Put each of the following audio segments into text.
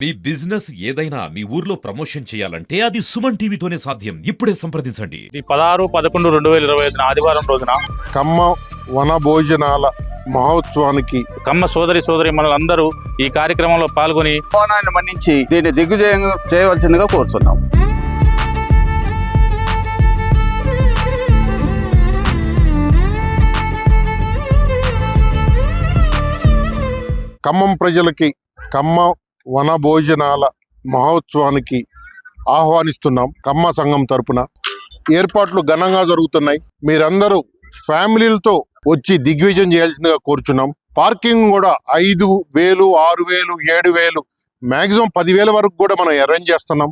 మీ business ఏదైనా మీ ఊర్లో promotion చేయాలంటే అది సుమన్ టీవీతోనే సాధ్యం. ఇప్పుడే సంప్రదించండి. ఇది పదహారు పదకొండు రెండు వేల ఇరవై ఐదున ఆదివారం రోజున కమ్మ వన భోజనాల మహోత్సవానికి కమ్మ సోదరి సోదరి మనలందరూ ఈ కార్యక్రమంలో పాల్గొని మన్నించి దీన్ని దిగ్విజయం చేయవలసిందిగా కోరుతున్నాం ఖమ్మం ప్రజలకి కమ్మ వన భోజనాల మహోత్సవానికి ఆహ్వానిస్తున్నాం కమ్మ సంఘం తరపున. ఏర్పాట్లు ఘనంగా జరుగుతున్నాయి. మీరందరూ ఫ్యామిలీలతో వచ్చి దిగ్విజయం చేయాల్సిందిగా కోరుచున్నాం. పార్కింగ్ కూడా ఐదు వేలు ఆరు వేలు ఏడు వేలు మాక్సిమం పదివేల వరకు కూడా మనం అరేంజ్ చేస్తున్నాం.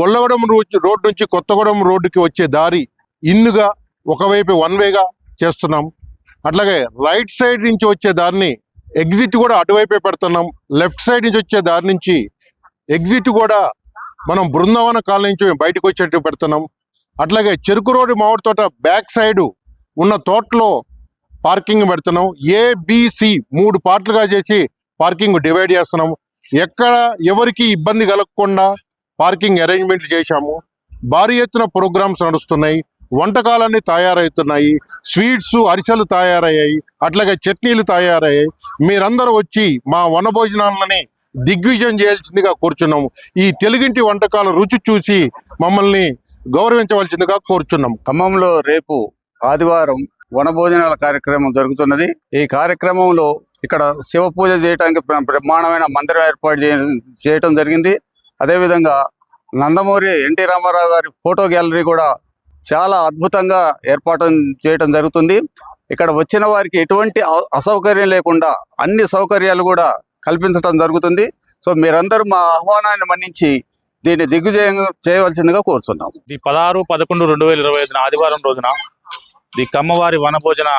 గొల్లగూడెం రోడ్ రోడ్ నుంచి కొత్తగూడెం రోడ్డుకి వచ్చే దారి ఇన్నుగా ఒకవైపు వన్ వేగా చేస్తున్నాం. అట్లాగే రైట్ సైడ్ నుంచి వచ్చే దారిని ఎగ్జిట్ కూడా అటువైపే పెడుతున్నాం. లెఫ్ట్ సైడ్ నుంచి వచ్చే దారి నుంచి ఎగ్జిట్ కూడా మనం బృందావన కాలనీ నుంచి బయటకు వచ్చేట్టు పెడుతున్నాం. అట్లాగే చెరుకు రోడ్డు మామిడి తోట బ్యాక్ సైడ్ ఉన్న తోటలో పార్కింగ్ పెడుతున్నాం. ఏబిసి మూడు పార్ట్లుగా చేసి పార్కింగ్ డివైడ్ చేస్తున్నాం. ఎక్కడ ఎవరికి ఇబ్బంది కలగకుండా పార్కింగ్ అరేంజ్మెంట్లు చేశాము. భారీ ఎత్తున ప్రోగ్రామ్స్ నడుస్తున్నాయి. వంటకాలన్నీ తయారవుతున్నాయి స్వీట్స్ అరిసెలు తయారయ్యాయి అట్లాగే చట్నీలు తయారయ్యాయి. మీరందరూ వచ్చి మా వనభోజనాలని దిగ్విజయం చేయాల్సిందిగా కోరుచున్నాము. ఈ తెలుగింటి వంటకాల రుచి చూసి మమ్మల్ని గౌరవించవలసిందిగా కోరుచున్నాం ఖమ్మంలో రేపు ఆదివారం వనభోజనాల కార్యక్రమం జరుగుతున్నది. ఈ కార్యక్రమంలో ఇక్కడ శివ పూజ చేయడానికి బ్రహ్మాండమైన మందిరం ఏర్పాటు చేయడం చేయటం జరిగింది. అదేవిధంగా నందమూరి ఎన్టీ రామారావు గారి ఫోటో గ్యాలరీ కూడా చాలా అద్భుతంగా ఏర్పాటు చేయటం జరుగుతుంది. ఇక్కడ వచ్చిన వారికి ఎటువంటి అసౌకర్యం లేకుండా అన్ని సౌకర్యాలు కూడా కల్పించడం జరుగుతుంది. సో మీరందరూ మా ఆహ్వానాన్ని మన్నించి దీన్ని దిగ్విజయం చేయవలసిందిగా కోరుతున్నాం ఈ పదహారు పదకొండు రెండు వేల ఇరవై ఐదున ఆదివారం రోజున ది కమ్మవారి వనభోజన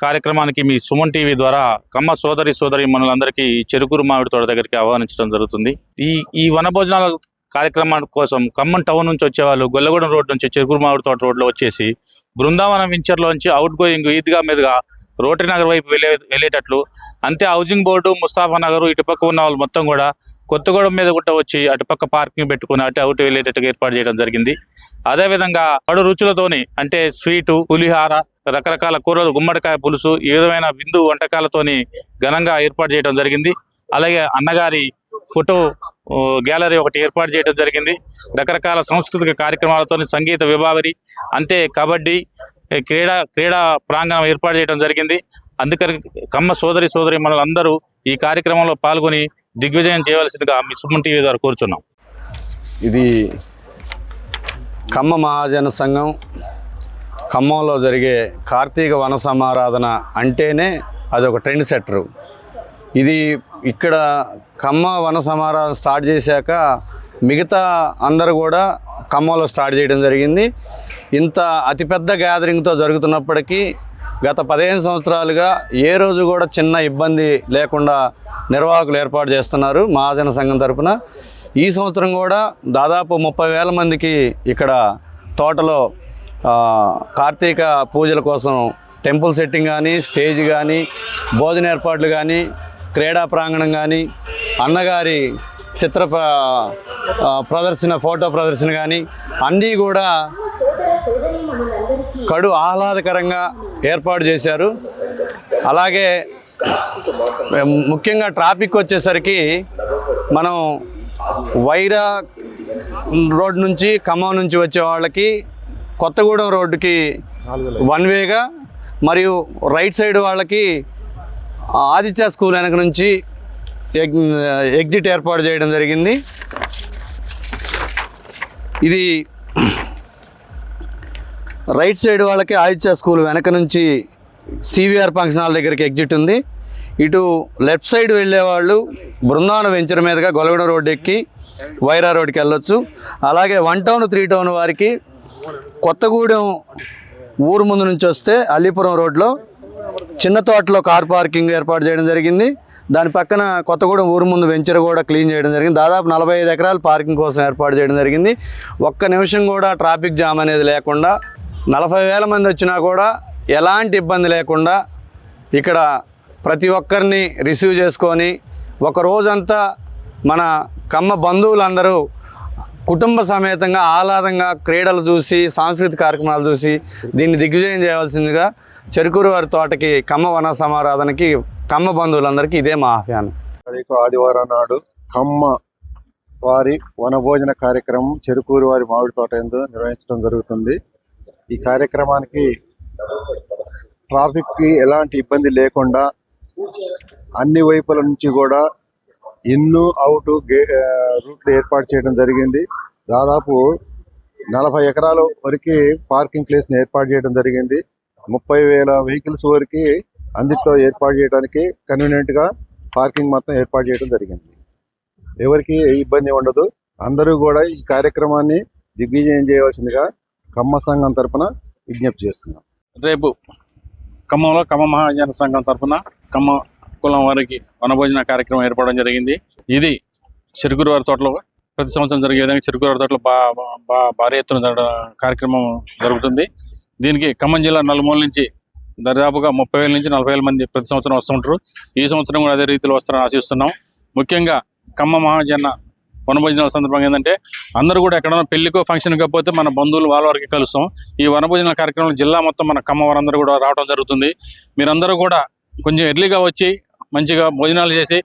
కార్యక్రమానికి మీ సుమన్ టీవీ ద్వారా కమ్మ సోదరి సోదరి మనులందరికీ ఈ చెరుకురు మామిడి తోట దగ్గరికి ఆహ్వానించడం జరుగుతుంది. ఈ ఈ వనభోజనాల కార్యక్రమం కోసం ఖమ్మం టౌన్ నుంచి వచ్చేవాళ్ళు గొల్లగూడెం రోడ్ నుంచి చెరుకురు తోట రోడ్లో వచ్చేసి బృందావనం వెంచర్లోంచి అవుట్ గోయింగ్ ఈద్గా మీదుగా రోటరీ నగర్ వైపు వెళ్ళే వెళ్ళేటట్లు అంతే హౌసింగ్ బోర్డు ముస్తాఫా నగర్ ఇటుపక్క ఉన్న వాళ్ళు మొత్తం కూడా కొత్తగూడెం మీద కూడా వచ్చి అటుపక్క పార్కింగ్ పెట్టుకుని అటు అవుట్ వెళ్ళేటట్టుగా ఏర్పాటు చేయడం జరిగింది. అదేవిధంగా పడు రుచులతోని అంటే స్వీటు పులిహార రకరకాల కూరలు గుమ్మడికాయ పులుసు ఈ విధమైన విందు వంటకాలతోని ఘనంగా ఏర్పాటు చేయడం జరిగింది. అలాగే అన్నగారి ఫోటో గ్యాలరీ ఒకటి ఏర్పాటు చేయడం జరిగింది. రకరకాల సాంస్కృతిక కార్యక్రమాలతోని సంగీత విభావరి అంతే కబడ్డీ క్రీడా క్రీడా ప్రాంగణం ఏర్పాటు చేయడం జరిగింది. అందుకని కమ్మ సోదరి సోదరి మనలందరూ ఈ కార్యక్రమంలో పాల్గొని దిగ్విజయం చేయవలసిందిగా మీ సుమన్ టీవీ ద్వారా కోరుచున్నాం. ఇది ఖమ్మ మహాజన సంఘం. ఖమ్మంలో జరిగే కార్తీక వన సమారాధన అంటేనే అదొక ట్రెండ్ సెట్టరు. ఇది ఇక్కడ ఖమ్మ వన సమారాధన స్టార్ట్ చేశాక మిగతా అందరు కూడా ఖమ్మంలో స్టార్ట్ చేయడం జరిగింది. ఇంత అతిపెద్ద గ్యాదరింగ్తో జరుగుతున్నప్పటికీ గత పదిహేను సంవత్సరాలుగా ఏ రోజు కూడా చిన్న ఇబ్బంది లేకుండా నిర్వాహకులు ఏర్పాటు చేస్తున్నారు మహాజన సంఘం తరఫున ఈ సంవత్సరం కూడా దాదాపు ముప్పై వేల మందికి ఇక్కడ తోటలో కార్తీక పూజల కోసం టెంపుల్ సెట్టింగ్ కానీ స్టేజ్ కానీ భోజన ఏర్పాట్లు కానీ క్రీడా ప్రాంగణం కానీ అన్నగారి చిత్ర ప్రదర్శన ఫోటో ప్రదర్శన కానీ అన్నీ కూడా కడు ఆహ్లాదకరంగా ఏర్పాటు చేశారు. అలాగే ముఖ్యంగా ట్రాఫిక్ వచ్చేసరికి మనం వైరా రోడ్ నుంచి ఖమ్మం నుంచి వచ్చే వాళ్ళకి కొత్తగూడెం రోడ్డుకి వన్ వేగా మరియు రైట్ సైడ్ వాళ్ళకి ఆదిత్య స్కూల్ వెనక నుంచి ఎగ్ ఎగ్జిట్ ఏర్పాటు చేయడం జరిగింది. ఇది రైట్ సైడ్ వాళ్ళకి ఆదిత్య స్కూల్ వెనక నుంచి సివిఆర్ ఫంక్షన్ హాల్ దగ్గరికి ఎగ్జిట్ ఉంది. ఇటు లెఫ్ట్ సైడ్ వెళ్ళేవాళ్ళు బృందావన వెంచర్ మీదుగా గొలగడ రోడ్డు ఎక్కి వైరా రోడ్కి వెళ్ళొచ్చు. అలాగే వన్ టౌన్ త్రీ టౌన్ వారికి కొత్తగూడెం ఊరు ముందు నుంచి వస్తే అల్లీపురం రోడ్లో చిన్న తోటలో కార్ పార్కింగ్ ఏర్పాటు చేయడం జరిగింది. దాని పక్కన కొత్తగూడెం ఊరు ముందు వెంచర్ కూడా క్లీన్ చేయడం జరిగింది. దాదాపు నలభై ఐదు ఎకరాలు పార్కింగ్ కోసం ఏర్పాటు చేయడం జరిగింది. ఒక్క నిమిషం కూడా ట్రాఫిక్ జామ్ అనేది లేకుండా నలభై వేల మంది వచ్చినా కూడా ఎలాంటి ఇబ్బంది లేకుండా ఇక్కడ ప్రతి ఒక్కరిని రిసీవ్ చేసుకొని ఒక రోజంతా మన కమ్మ బంధువులందరూ కుటుంబ సమేతంగా ఆహ్లాదంగా క్రీడలు చూసి సాంస్కృతిక కార్యక్రమాలు చూసి దీన్ని దిగ్విజయం చేయవలసిందిగా చెరుకూరు వారి తోటకి కమ్మ వన సమారాధనకి కమ్మ బంధువులందరికీ ఇదే మా ఆహ్వానం. తారీఖు ఆదివారం నాడు కమ్మ వారి వనభోజన కార్యక్రమం చెరుకూరు వారి మామిడి తోట ఎందు నిర్వహించడం జరుగుతుంది. ఈ కార్యక్రమానికి ట్రాఫిక్కి ఎలాంటి ఇబ్బంది లేకుండా అన్ని వైపుల నుంచి కూడా ఇన్ను అవుట్ గే రూట్లు ఏర్పాటు చేయడం జరిగింది. దాదాపు నలభై ఎకరాల వరకు పార్కింగ్ ప్లేస్ని ఏర్పాటు చేయడం జరిగింది. ముప్పై వేల వెహికల్స్ వరకు అందుట్లో ఏర్పాటు చేయడానికి కన్వీనియంట్గా పార్కింగ్ మొత్తం ఏర్పాటు చేయడం జరిగింది. ఎవరికి ఏ ఇబ్బంది ఉండదు. అందరూ కూడా ఈ కార్యక్రమాన్ని దిగ్విజయం చేయవలసిందిగా కమ్మ సంఘం తరపున విజ్ఞప్తి చేస్తున్నాం. రేపు ఖమ్మంలో ఖమ్మ మహాజన సంఘం తరఫున ఖమ్మ కులం వారికి వనభోజన కార్యక్రమం ఏర్పడడం జరిగింది. ఇది చెరుకురు వారి తోటలో ప్రతి సంవత్సరం జరిగే విధంగా చెరుకురు వారి తోటలో బా బా- భారీ ఎత్తున కార్యక్రమం జరుగుతుంది. దీనికి ఖమ్మం జిల్లా నలుమూల నుంచి దాదాపుగా ముప్పై వేల నుంచి నలభై వేల మంది ప్రతి సంవత్సరం వస్తుంటారు ఈ సంవత్సరం కూడా అదే రీతిలో వస్తారని ఆశిస్తున్నాం. ముఖ్యంగా ఖమ్మ మహాజన వనభోజనాల సందర్భంగా ఏంటంటే అందరూ కూడా ఎక్కడైనా పెళ్ళికో ఫంక్షన్ కాకపోతే మన బంధువులు వాళ్ళ వరకు కలుస్తాం. ఈ వనభోజన కార్యక్రమం జిల్లా మొత్తం మన ఖమ్మం వారందరూ కూడా రావడం జరుగుతుంది. మీరందరూ కూడా కొంచెం ఎర్లీగా వచ్చి మంచిగా భోజనాలు చేసి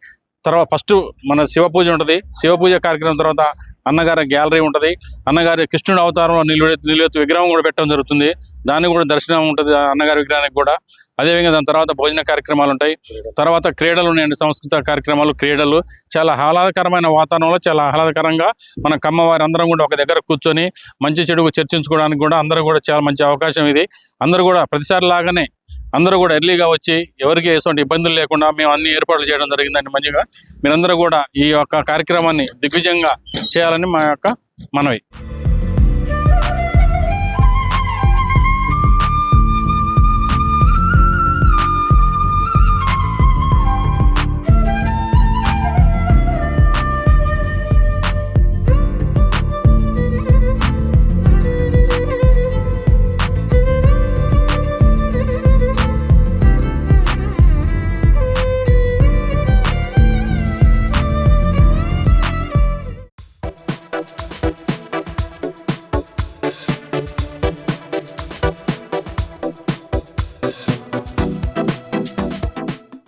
తర్వాత ఫస్ట్ మన శివ పూజ ఉంటుంది. శివ పూజ కార్యక్రమం తర్వాత అన్నగారి గ్యాలరీ ఉంటుంది. అన్నగారి కృష్ణుడు అవతారంలో నిలువెత్తు నిలువెత్తు విగ్రహం కూడా పెట్టడం జరుగుతుంది. దానికి కూడా దర్శనం ఉంటుంది అన్నగారి విగ్రహానికి కూడా. అదేవిధంగా దాని తర్వాత భోజన కార్యక్రమాలు ఉంటాయి. తర్వాత క్రీడలు ఉన్నాయండి సంస్కృత కార్యక్రమాలు క్రీడలు. చాలా ఆహ్లాదకరమైన వాతావరణంలో చాలా ఆహ్లాదకరంగా మన కమ్మవారి అందరం కూడా ఒక దగ్గర కూర్చొని మంచి చెడు చర్చించుకోవడానికి కూడా అందరూ కూడా చాలా మంచి అవకాశం ఇది. అందరూ కూడా ప్రతిసారి లాగానే అందరూ కూడా ఎర్లీగా వచ్చి ఎవరికి ఎటువంటి ఇబ్బందులు లేకుండా మేము అన్ని ఏర్పాట్లు చేయడం జరిగిందండి మంచిగా మీరందరూ కూడా ఈ యొక్క కార్యక్రమాన్ని దిగ్విజయంగా చేయాలని మా యొక్క మనవి.